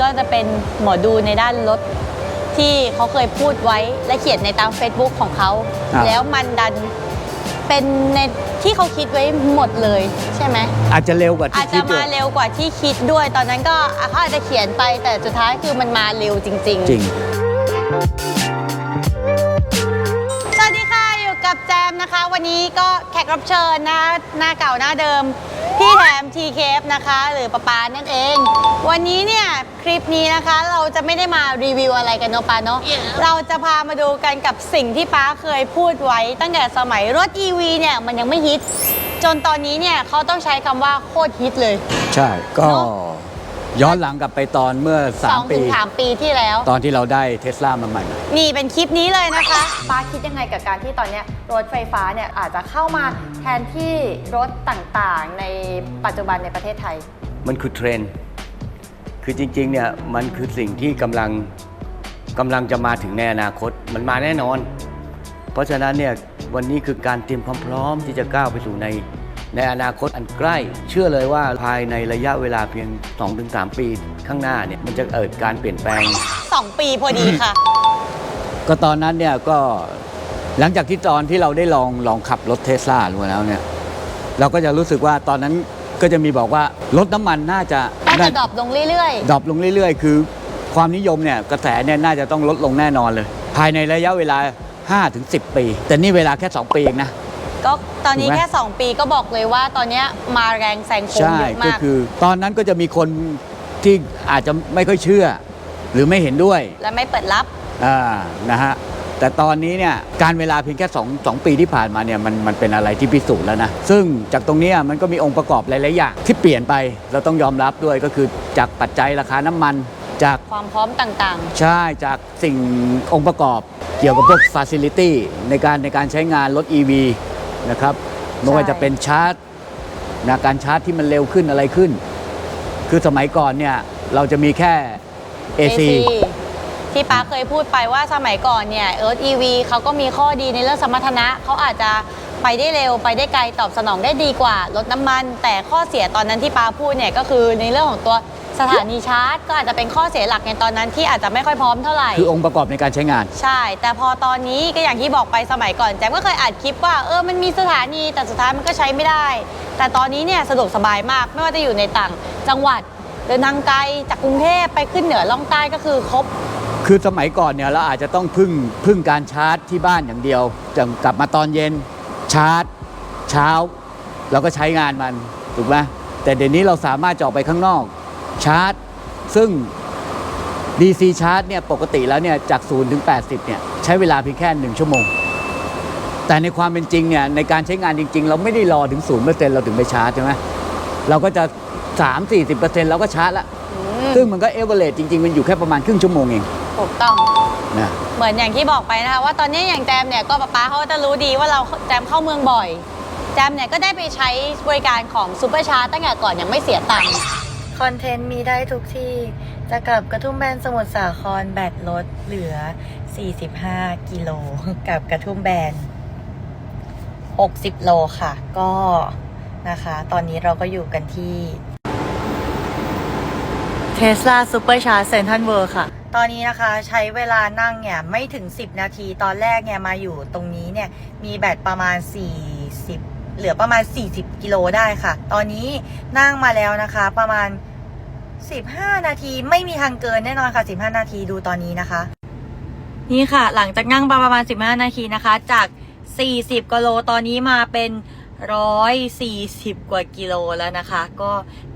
ก็จะเป็นหมอดูในด้านรถที่เขาเคยพูดไว้และเขียนในตาม Facebook ของเขาครับแล้วมันดันเป็นในที่เขาคิดไว้หมดเลยใช่ไหม อาจจะเร็วกว่าอาที่จคิจะดด้วมาย เร็วกว่าที่คิดด้วย ตอนนั้นก็อะเขาอาจจะเขียนไปแต่สุดท้ายคือมันมาเร็วจริงจริงๆสวัสดีค่ะอยู่กับแจมนะคะ วันนี้ก็แขกรับเชิญนะหน้าเก่าหน้าเดิม พี่แถม TKF นะคะ หรือปะปานั่นเอง วันนี้เนี่ยคลิปนี้นะคะเราจะไม่ได้มารีวิวอะไรกันเนาะปาเนาะเราจะพามาดูกันกับสิ่งที่ป้าเคยพูดไว้ ตั้งแต่สมัยรถ EV เนี่ยมันยังไม่ฮิต จนตอนนี้เนี่ยเขาต้องใช้คำว่าโคตรฮิตเลย ใช่ก็เนอะ ย้อนหลังกลับไปตอนเมื่อ สอง3 ถึปี งสามปีที่แล้ว ตอนที่เราได้เทสลามาใหม่ นี่เป็นคลิปนี้เลยนะคะป้าคิดยังไงกับการที่ตอนเนี้ยรถไฟฟ้าเนี่ยอาจจะเข้ามาแทนที่รถต่างๆ ในปัจจุบันในประเทศไทย มันคือเทรนด์คือจริงๆเนี่ยมันคือสิ่งที่กำลังกำลังจะมาถึงในอนาคต มันมาแน่นอน เพราะฉะนั้นเนี่ยวันนี้คือการเตรียมความพร้อมที่จะก้าวไปสู่ใน ในอนาคตอันใกล้ เชื่อเลยว่าภายในระยะเวลาเพียง 2-3 ปีข้างหน้าเนี่ยมันจะเกิดการเปลี่ยนแปลง 2 ปีพอดีค่ะ ก็ตอนนั้นเนี่ยก็หลังจากที่ตอนที่เราได้ลองลองขับรถเทสลาดูแล้วเนี่ยเราก็จะรู้สึกว่าตอนนั้นก็จะมีบอกว่ารถน้ำมันน่าจะน่าจะดรอปลงเรื่อยดรอปลงเรื่อย ๆ คือ ความนิยมเนี่ยกระแสเนี่ยน่าจะต้องลดลงแน่นอนเลย ภายในระยะเวลา 5-10 ปี แต่นี่เวลาแค่ 2 ปีเองนะๆ ก็ตอนนี้ถูกไหม แค่ 2 ปีก็บอกเลยว่าตอนเนี้ยมาแรงแซงโค้งใช่เยอะก็มาก คือตอนนั้นก็จะมีคนที่อาจจะไม่ค่อยเชื่อ หรือไม่เห็นด้วยและไม่เปิดรับ อ่านะฮะแต่ตอนนี้เนี่ยการเวลาเพียงแค่2 2ปีที่ผ่านมาเนี่ยมันมันเป็นอะไรที่พิสูจน์แล้วนะ ซึ่งจากตรงเนี้ยมันก็มีองค์ประกอบหลาย ๆ อย่างที่เปลี่ยนไปเราต้องยอมรับด้วยก็คือจากปัจจัยราคาน้ำมันจาก ความพร้อมต่างใช่จากสิ่งองค์ประกอบเกี่ยวกับพวกฟ a ซิลิตี้ในการในการใช้งานรถ EV นะครับไม่ว่าจะเป็นชาร์จนะการชาร์จที่มันเร็วขึ้นอะไรขึ้น คือสมัยก่อนเนี่ยเราจะมีแค่ๆ AC ที่ป้าเคยพูดไปว่าสมัยก่อนเนี่ยเอิร์ธอีวีเขาก็มีข้อดีในเรื่องสมรรถนะเขาอาจจะไปได้เร็วไปได้ไกลตอบสนองได้ดีกว่ารถน้ำมัน แต่ข้อเสียตอนนั้นที่ป้าพูดเนี่ยก็คือในเรื่องของตัว สถานีชาร์จก็อาจจะเป็นข้อเสียหลักในตอนนั้นที่อาจจะไม่ค่อยพร้อมเท่าไหร่ คือองค์ประกอบในการใช้งาน ใช่ แต่พอตอนนี้ก็อย่างที่บอกไปสมัยก่อนแจมก็เคยอัดคลิปว่าเออมันมีสถานีแต่สุดท้ายมันก็ใช้ไม่ได้ แต่ตอนนี้เนี่ยสะดวกสบายมากไม่ว่าจะอยู่ในต่างจังหวัดเดินทางไกลจากกรุงเทพไปขึ้นเหนือล่องใต้ก็คือครบ คือสมัยก่อนเนี่ยเราอาจจะต้องพึ่งพึ่งการชาร์จที่บ้านอย่างเดียวจะกลับมาตอนเย็นชาร์จ เช้าเราก็ใช้งานมันถูกไหมแต่เดี๋ยวนี้เราสามารถจะออกไปข้างนอก ชาร์จ ซึ่ง DC ชาร์จเนี่ยปกติแล้วเนี่ยจาก 0 ถึง 80 เนี่ยใช้เวลาเพียงแค่ 1 ชั่วโมง แต่ในความเป็นจริงเนี่ยในการใช้งานจริง ๆ เราไม่ได้รอถึง 0%เราถึงไปชาร์จใช่ไหมเราก็จะ 3-40%เราก็ชาร์จละซึ่งมันก็เอเวอเรจจริง ๆ มันอยู่แค่ประมาณครึ่งชั่วโมงเองถูกต้องนะเหมือนอย่างที่บอกไปนะคะว่าตอนนี้อย่างแจมเนี่ยก็ป๊าป๊าเขาก็จะรู้ดีว่าเราแจมเข้าเมืองบ่อย แจมเนี่ยก็ได้ไปใช้บริการของซูเปอร์ชาร์จตั้งแต่ก่อนยังไม่เสียตังค์ คอนเทนต์มีได้ทุกที่ จะกลับกระทุ่มแบนสมุทรสาครแบตลดเหลือ 45 กิโลกับกระทุ่มแบน 60 โลค่ะ ก็นะคะ ตอนนี้เราก็อยู่กันที่เทสลาซูเปอร์ชาร์จเซนทันเวิร์ค่ะ ตอนนี้นะคะใช้เวลานั่งเนี่ย ไม่ถึง 10 นาที ตอนแรกเนี่ย มาอยู่ตรงนี้เนี่ย มีแบตประมาณ 4 เหลือประมาณ 40 กิโลได้ค่ะ ตอนนี้นั่งมาแล้วนะคะ ประมาณ 15 นาทีไม่มีทางเกินแน่นอนค่ะ 15 นาทีดูตอนนี้นะคะ นี่ค่ะ หลังจากนั่งมาประมาณ 15 นาทีนะคะ จาก 40กิโลตอนนี้มาเป็น 140กว่ากิโลแล้วนะคะ ก็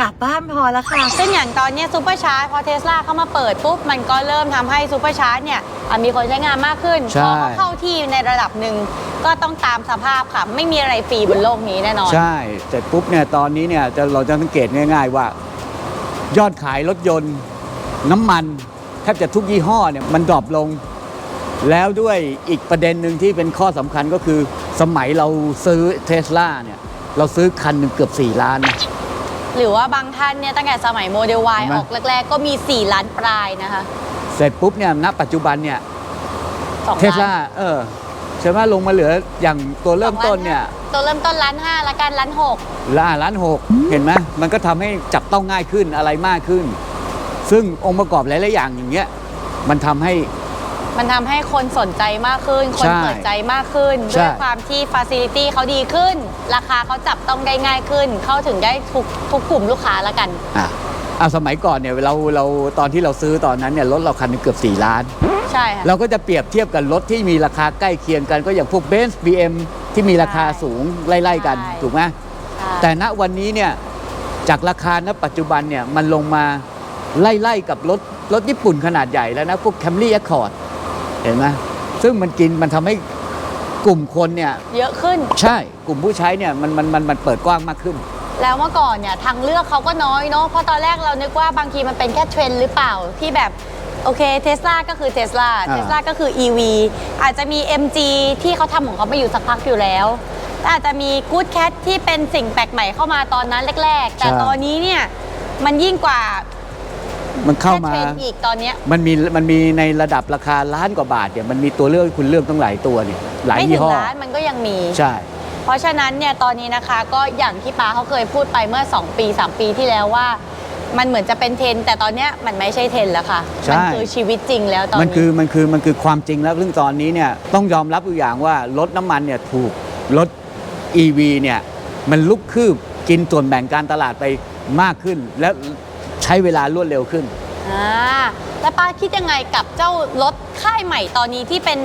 กลับบ้านพอแล้วค่ะ ซึ่งอย่างตอนเนี้ซูเปอร์ชาร์จพอเทสลาเข้ามาเปิดปุ๊บ มันก็เริ่มทำให้ซูเปอร์ชาร์จเนี่ยอะมีคนใช้งานมากขึ้น ใช่ พอเขาเข้าที่ในระดับหนึ่ง ก็ต้องตามสภาพค่ะ ไม่มีอะไรฟรีบนโลกนี้แน่นอน ใช่ เสร็จปุ๊บเนี่ยตอนนี้เนี่ยจะเราจะสังเกตง่าย ๆว่า ยอดขายรถยนต์ น้ำมัน แทบจะทุกยี่ห้อเนี่ยมันดรอปลง แล้วด้วยอีกประเด็นหนึ่งที่เป็นข้อสำคัญก็คือ สมัยเราซื้อเทสลาเนี่ย เราซื้อคันหนึ่งเกือบ 4 ล้านนะ หรือว่าบางท่านเนี่ยตั้งแต่สมัยโมเดล Y เห็นไหม ออกแรกๆ ก็มี 4 ล้านปลายนะคะเสร็จปุ๊บเนี่ยณปัจจุบันเนี่ย2เทสลาเออใช่ไหมลงมาเหลืออย่างตัวเริ่มต้นเนี่ยตัวเริ่มต้นล้านห้าละกันล้านหกล้านล้านหกเห็นไหมมันก็ทำให้จับต้องง่ายขึ้นอะไรมากขึ้น ซึ่งองค์ประกอบหลายๆอย่างอย่างเงี้ยมันทำให้ มันทำให้คนสนใจมากขึ้น คนใช่เปิดใจมากขึ้น ใช่ ด้วยความที่ฟ a ซิลิตี้เขาดีขึ้น ราคาเขาจับต้องได้ง่ายขึ้น เข้าถึงได้ทุกทุกกลุ่มลูกค้าแล้วกัน อะเอาสมัยก่อนเนี่ยเราเราตอนที่เราซื้อตอนนั้นเนี่ยรถเราคันหนึงเกือบ 4 ล้าน ใช่ค่ะ เราก็จะเปรียบเทียบกับรถที่มีราคาใกล้เคียงกันก็อย่างพวกเบนซ์บีเอ็มที่มีราคาสูงไล่ๆกัน ใช่ ถูกไหมใช่แต่ณวันนี้เนี่ยจากราคาณปัจจุบันเนี่ยมันลงมาไล่ๆกับรถรถญี่ปุ่นขนาดใหญ่แล้วนะ พวก Camry Accord เห็นไหมซึ่งมันกินมันทำให้กลุ่มคนเนี่ยเยอะขึ้น ใช่กลุ่มผู้ใช้เนี่ยมันมันมันมันเปิดกว้างมากขึ้น แล้วเมื่อก่อนเนี่ยทางเลือกเขาก็น้อยเนาะเพราะตอนแรกเรานึกว่าบางทีมันเป็นแค่เทรนด์หรือเปล่าที่แบบโอเคเทสลาก็คือเทสลาอ่าเทสลาก็คือ EV อาจจะมี MG ที่เขาทำของเขามาอยู่สักพักอยู่แล้วแต่อาจจะมี Good Cat ที่เป็นสิ่งแปลกใหม่เข้ามาตอนนั้นแรก ๆ แต่ตอนนี้เนี่ยมันยิ่งกว่า มันเข้าแค่มาเทรนด์อีกตอนเนี้ย มันมีมันมีในระดับราคาล้านกว่าบาทเนี่ยมันมีตัวเลือกให้คุณเลือกตั้งหลายตัวเนี่ยหลายไม่ยี่ถึงห้อล้านมันก็ยังมี ใช่ เพราะฉะนั้นเนี่ยตอนนี้นะคะก็อย่างที่ป้าเขาเคยพูดไปเมื่อ 2 ปี 3 ปีที่แล้วว่า มันเหมือนจะเป็นเทรนด์แต่ตอนเนี้ยมันไม่ใช่เทรนด์แล้วค่ะ ใช่ มัคือชีวิตจริงแล้วตอนมันนี้คือมันคือมันคือความจริงแล้วซึ่งตอนนี้เนี่ยต้องยอมรับอยู่อย่างว่ารถน้ำมันเนี่ยถูกรถ EV เนี่ยมันลุกคืบกินส่วนแบ่งการตลาดไปมากขึ้น และ ใช้เวลารวดเร็วขึ้น อ่าแล้วป้าคิดยังไงกับเจ้ารถค่ายใหม่ตอนนี้ที่เป็น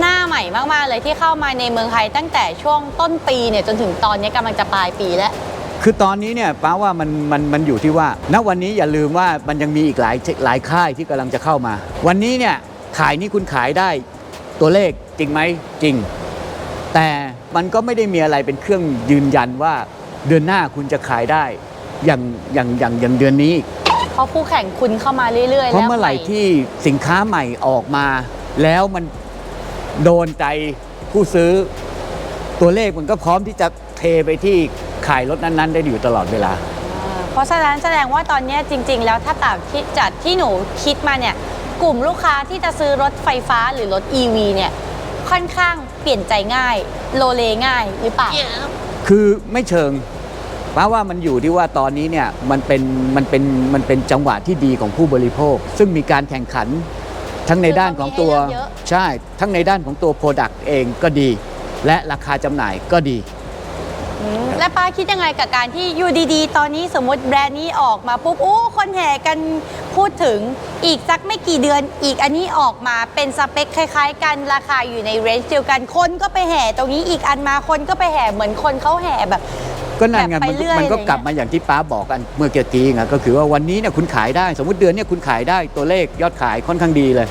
หน้าใหม่มากๆเลยที่เข้ามาในเมืองไทยตั้งแต่ช่วงต้นปีเนี่ยจนถึงตอนนี้กำลังจะปลายปีแล้ว คือตอนนี้เนี่ยป้าว่ามันมันมันอยู่ที่ว่า ณวันนี้อย่าลืมว่ามันยังมีอีกหลายหลายค่ายที่กำลังจะเข้ามา วันนี้เนี่ยขายนี่คุณขายได้ตัวเลขจริงไหมจริง แต่มันก็ไม่ได้มีอะไรเป็นเครื่องยืนยันว่าเดือนหน้าคุณจะขายได้อย่างอย่างอย่างอย่างเดือนนี้ เพราะคู่แข่งคุณเข้ามาเรื่อยๆเพราะแล้วเมื่อไหร่ใม่ที่สินค้าใหม่ออกมา แล้วมันโดนใจผู้ซื้อ ตัวเลขมันก็พร้อมที่จะเทไปที่ขายรถนั้น ๆ ได้อยู่ตลอดเวลา อ่าเพราะฉะนั้นแสดงว่าตอนเนี้ยจริง ๆ แล้วถ้าตามที่จัดที่หนูคิดมาเนี่ยกลุ่มลูกค้าที่จะซื้อรถไฟฟ้าหรือรถ EV เนี่ยค่อนข้างเปลี่ยนใจง่าย โลเลง่ายหรือเปล่า คือไม่เชิง ป้าว่ามันอยู่ที่ว่าตอนนี้เนี่ยมันเป็นมันเป็นมันเป็นจังหวะที่ดีของผู้บริโภค ซึ่งมีการแข่งขันทั้งในด้านของตัวคือเขามีให้เลือกเยอะใช่ ทั้งในด้านของตัว Product เองก็ดี และราคาจำหน่ายก็ดีอืมแล้วป้าคิดยังไงกับการที่อยู่ดีๆ ตอนนี้สมมติแบรนด์นี้ออกมาปุ๊บโอ้คนแห่กันพูดถึงอีกสักไม่กี่เดือนอีกอันนี้ออกมาเป็นสเปคคล้าย ๆ กันราคาอยู่ในเรนจ์เดียวกันคนก็ไปแห่ตรงนี้อีกอันมาคนก็ไปแห่เหมือนคนเขาแห่แบบ ก็นั่นไงแบบไปมันเรื่อยมันก็อะไรเงี้ย กลับมาอย่างที่ป้าบอกกันเมื่อกี้กี้ไงก็คือว่าวันนี้เนี่ยคุณขายได้ สมมติเดือนเนี่ยคุณขายได้ตัวเลขยอดขายค่อนข้างดีเลย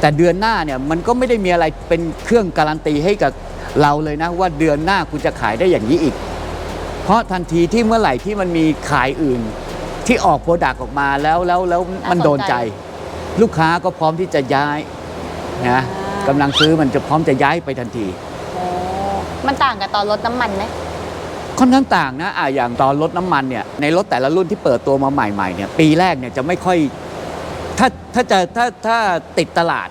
แต่เดือนหน้าเนี่ยมันก็ไม่ได้มีอะไรเป็นเครื่องการันตีให้กับเราเลยนะว่าเดือนหน้าคุณจะขายได้อย่างนี้อีก เพราะทันทีที่เมื่อไหร่ที่มันมีขายอื่น ที่ออกโปรดักต์ออกมาแล้วแล้วแล้วมันโดนใจ ลูกค้าก็พร้อมที่จะย้ายนะกำลังซื้อมันจะพร้อมจะย้ายไปทันที โอ้มันต่างกับตอนรถน้ำมันไหม ค่อนข้างต่างนะอะอย่างตอนรถน้ำมันเนี่ยในรถแต่ละรุ่นที่เปิดตัวมาใหม่ๆเนี่ยปีแรกเนี่ยจะไม่ค่อยถ้าถ้าจะถ้าถ้าติดตลาด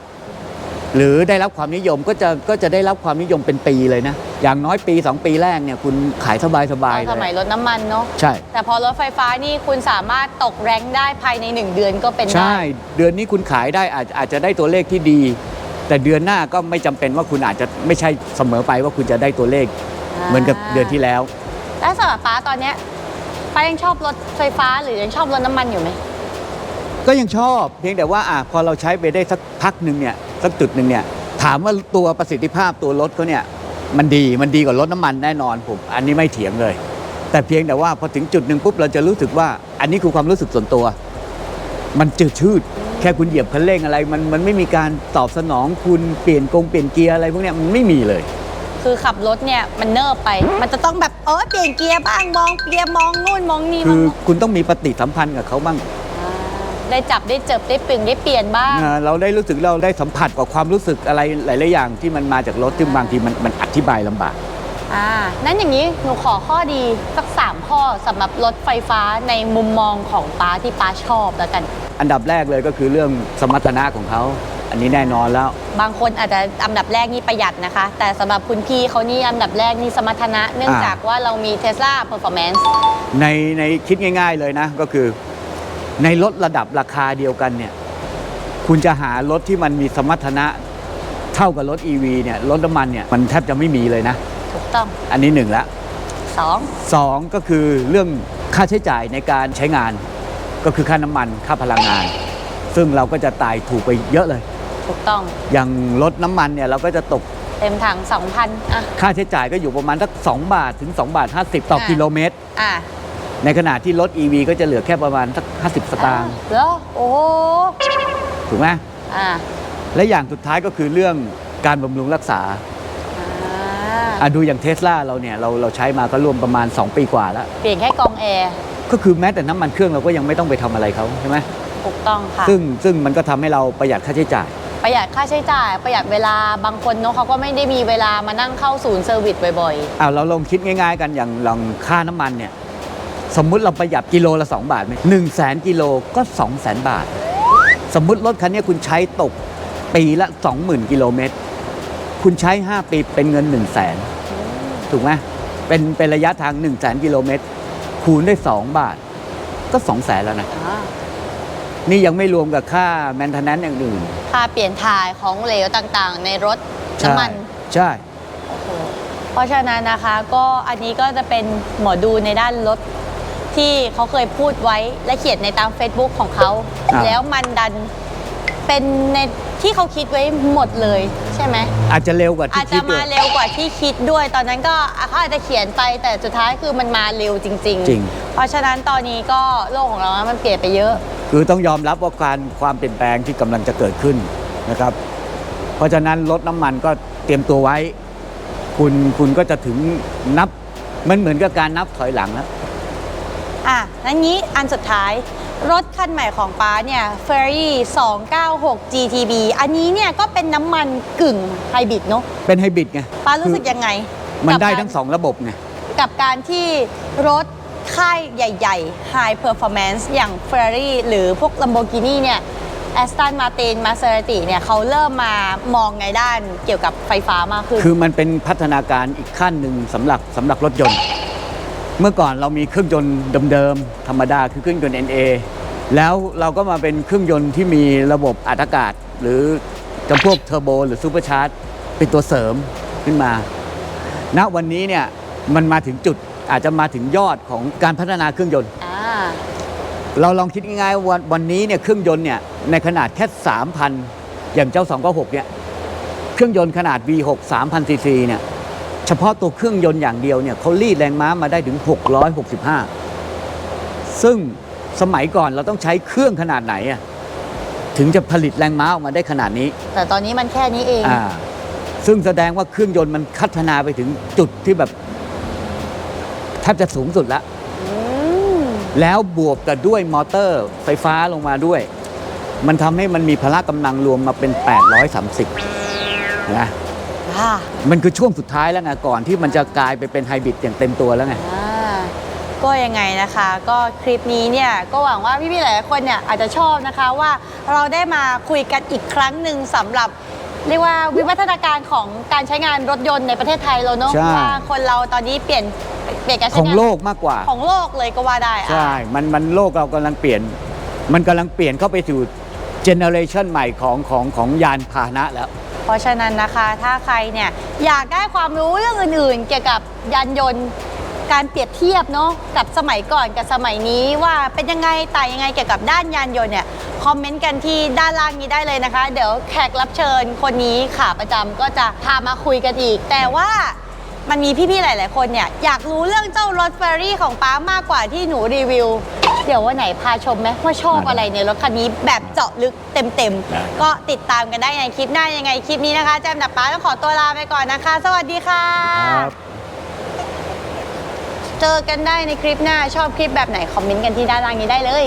หรือได้รับความนิยมก็จะก็จะได้รับความนิยมเป็นปีเลยนะ อย่างน้อยปี 2 ปีแรกเนี่ยคุณขายสบายสตบาอยนเลสมัยยรถน้ำมันเนาะใช่ แต่พอรถไฟฟ้านี่คุณสามารถตกแรงค์ได้ภายใน 1 เดือนก็เป็นได้ใช่เดือนนี้คุณขายได้อาจอาจจะได้ตัวเลขที่ดี แต่เดือนหน้าก็ไม่จำเป็นว่าคุณอาจจะไม่ใช่เสมอไปว่าคุณจะได้ตัวเลขเหมือนกับเดือนที่แล้ว แล้วสำหรับป้าตอนเนี้ยป้ายังชอบรถไฟฟ้าหรือยังชอบรถน้ำมันอยู่ไหม ก็ยังชอบเพียงแต่ว่าอะพอเราใช้ไปได้สักพักหนึ่งเนี่ยสักจุดหนึ่งเนี่ยถามว่าตัวประสิทธิภาพตัวรถเขาเนี่ยมันดีมันดีกว่ารถน้ำมันแน่นอนผมอันนี้ไม่เถียงเลย แต่เพียงแต่ว่าพอถึงจุดหนึ่งปุ๊บเราจะรู้สึกว่าอันนี้คือความรู้สึกส่วนตัว มันจืดชืด แค่คุณเหยียบคันเร่งอะไร มันมันไม่มีการตอบสนองคุณเปลี่ยนกงเปลี่ยนเกียร์อะไรพวกเนี้ยมันไม่มีเลย คือขับรถเนี่ยมันเนิบไป มันจะต้องแบบเออเปลี่ยนเกียร์บ้างมองเกียร์มองนู่นมองนี่คืมองอนู่นคุณต้องมีปฏิสัมพันธ์กับเขาบ้างาได้จับได้เจ็บได้ปึ่งได้เปลี่ยนบ้าง อ่าเราได้รู้สึกเราได้สัมผัสกับความรู้สึกอะไรหลาย ๆ อย่างที่มันมาจากรถที่บางทีมันมันอธิบายลำบาก อ่า นั้นอย่างนี้หนูขอข้อดีสักสามข้อสำหรับรถไฟฟ้าในมุมมองของป้าที่ป้าชอบแล้วกัน อันดับแรกเลยก็คือเรื่องสมรรถนะของเขา อันนี้แน่นอนแล้ว บางคนอาจจะอันดับแรกนี่ประหยัดนะคะ แต่สำหรับคุณพี่เขานี่อันดับแรกนี่สมรรถนะ เนื่องอ่า จากว่าเรามี Tesla Performance ในในคิดง่าย ๆเลยนะ ก็คือ ในรถระดับราคาเดียวกันเนี่ย คุณจะหารถที่มันมีสมรรถนะเท่ากับรถ EV เนี่ยรถน้ำมันเนี่ยมันแทบจะไม่มีเลยนะ ถูกต้อง อันนี้หนึ่งละสองสองก็คือเรื่องค่าใช้จ่ายในการใช้งาน ก็คือค่าน้ำมันค่าพลังงาน ซึ่งเราก็จะตายถูกไปเยอะเลย ถูกต้อง อย่างรถน้ำมันเนี่ยเราก็จะตกเต็มถังสองพันอะ ค่าใช้จ่ายก็อยู่ประมาณสัก2บาทถึง2บาท50 ต่อค่ะกิโลเมตร อะในขณะที่รถ EV ก็จะเหลือแค่ประมาณสัก50 สตางค์เหรอโอ้โหถูกไหมอะและอย่างสุดท้ายก็คือเรื่องการบำรุงรักษาอ่าอะดูอย่างเทสลาเราเนี่ยเราเราใช้มาก็รวมประมาณ 2 ปีกว่าแล้ว เปลี่ยนแค่กองแอร์ก็คือแม้แต่น้ำมันเครื่องเราก็ยังไม่ต้องไปทำอะไรเขาใช่ไหมถูกต้องค่ะซึ่งซึ่งมันก็ทำให้เราประหยัดค่าใช้จ่าย ประหยัดค่าใช้จ่าย ประหยัดเวลาบางคนเนอะเขาก็ไม่ได้มีเวลามานั่งเข้าศูนย์เซอร์วิสบ่อยอ้าวเราลองคิดง่าย ๆ กันอย่างลองค่าน้ำมันเนี่ยสมมุติเราประหยัดกิโลละ 2 บาทไหมหนึ่งแสนกิโลก็ 2 0 0แสนบาท สมมุติรถคันนี้คุณใช้ตกปีละ 20,000 กิโลเมตร คุณใช้ 5 ปีเป็นเงิน 1 0 0 0 0แสนถูกไหมเป็นเป็นระยะทาง 1 0 0 0 0แสนกิโลเมตรคูณด้วย2บาทก็ 2 0 0แสนแล้วนะๆอ่า นี่ยังไม่รวมกับค่าแมนเทนแนนอย่างอื่น ค่าเปลี่ยนถ่ายของเหลวต่างๆ ในรถน้ำมัน ใช่ เพราะฉะนั้นนะคะก็อันนี้ก็จะเป็นหมอดูในด้านรถที่เขาเคยพูดไว้และเขียนในตาม Facebook ของเขา อ่า แล้วมันดันเป็นในที่เขาคิดไว้หมดเลยใช่ไหม อาจจะเร็วกว่าอาที่จคิจะดด้มาวยเร็วกว่าที่คิดด้วย ตอนนั้นก็เขาอาจจะเขียนไปแต่สุดท้ายคือมันมาเร็วจริงจริง เพราะฉะนั้นตอนนี้ก็โลกของเรามันเปลี่ยนไปเยอะ คือต้องยอมรับว่าการความเปลี่ยนแปลงที่กำลังจะเกิดขึ้นนะครับ เพราะฉะนั้นรถน้ำมันก็เตรียมตัวไว้ คุณคุณก็จะถึงนับมันเหมือนกับการนับถอยหลังนะอะนั้นงี้อันสุดท้ายรถคันใหม่ของป้าเนี่ย Ferrari 296 GTB อันนี้เนี่ยก็เป็นน้ำมันกึ่งไฮบริดเนาะเป็นไฮบริดไงป้ารู้สึกคือยังไง มันกับได้การทั้งสองระบบไงกับการที่รถ ค่ายใหญ่ ๆ High Performance อย่าง Ferrari หรือพวก Lamborghini เนี่ย Aston Martin Maserati เนี่ยเขาเริ่มมามองในด้านเกี่ยวกับไฟฟ้ามากขึ้น คือมันเป็นพัฒนาการอีกขั้นหนึ่งสำหรับสำหรับรถยนต์ เมื่อก่อนเรามีเครื่องยนต์เดิมๆ ธรรมดาคือเครื่องยนต์ NA แล้วเราก็มาเป็นเครื่องยนต์ที่มีระบบอัดอากาศ หรือจำพวกเทอร์โบหรือซูเปอร์ชาร์จเป็นตัวเสริมขึ้นมา ณวันนี้เนี่ยมันมาถึงจุด อาจจะมาถึงยอดของการพัฒนาเครื่องยนต์ อ่า เราลองคิดง่ายๆว่าวันวันนี้เนี่ยเครื่องยนต์เนี่ยในขนาดแค่3,000 อย่างเจ้า296เนี่ยเครื่องยนต์ขนาด V6 3,000ซีซีเนี่ยเฉพาะตัวเครื่องยนต์อย่างเดียวเนี่ยเขารีดแรงม้ามาได้ถึง 665 ซึ่งสมัยก่อนเราต้องใช้เครื่องขนาดไหนอะถึงจะผลิตแรงม้าออกมาได้ขนาดนี้ แต่ตอนนี้มันแค่นี้เอง อ่าซึ่งแสดงว่าเครื่องยนต์มันพัฒนาไปถึงจุดที่แบบแทบจะสูงสุดแล้วอืมแล้วบวกกับด้วยมอเตอร์ไฟฟ้าลงมาด้วย มันทำให้มันมีพละกำลังรวมมาเป็น 830 นะอ่ามันคือช่วงสุดท้ายแล้วไงก่อนที่มันจะกลายไปเป็นไฮบริดอย่างเต็มตัวแล้วไง อ่าก็ยังไงนะคะ ก็คลิปนี้เนี่ยก็หวังว่าพี่ๆหลายๆคนเนี่ยอาจจะชอบนะคะว่าเราได้มาคุยกันอีกครั้งหนึ่งสำหรับ เรียกว่าวิวัฒนาการของการใช้งานรถยนต์ในประเทศไทยเราเนอะใช่ ว่าคนเราตอนนี้เปลี่ยน เปลี่ยนการขใช้องงานโลกมากกว่า ของโลกเลยก็ว่าได้อะ ใช่ มัน มันโลกเรากำลังเปลี่ยน มันกำลังเปลี่ยนเข้าไปสู่เจเนอเรชันใหม่ของของของยานพาหนะแล้ว เพราะฉะนั้นนะคะถ้าใครเนี่ยอยากได้ความรู้เรื่องอื่นๆ เกี่ยวกับยานยนต์ การเปรียบเทียบเนาะกับสมัยก่อนกับสมัยนี้ว่าเป็นยังไงต่างยังไงเกี่ยวกับด้านยานยนต์เนี่ยคอมเมนต์กันที่ด้านล่างนี้ได้เลยนะคะ เดี๋ยวแขกรับเชิญคนนี้ขาประจำก็จะพามาคุยกันอีก แต่ว่า มันมีพี่ๆ หลาย ๆ คนเนี่ย อยากรู้เรื่องเจ้ารถเฟอร์รี่ของป้ามากกว่าที่หนูรีวิว เดี๋ยววันไหนพาชมไหมว่าชอบอะไรในรถคันนี้แบบเจาะลึกเต็มได้ๆก็ติดตามกันได้ในคลิปหน้ายังไงคลิปนี้นะคะ แจมดับป้าต้องขอตัวลาไปก่อนนะคะ สวัสดีค่ะเจอกันได้ในคลิปหน้าชอบคลิปแบบไหน คอมเมนต์กันที่ด้านล่างนี้ได้เลย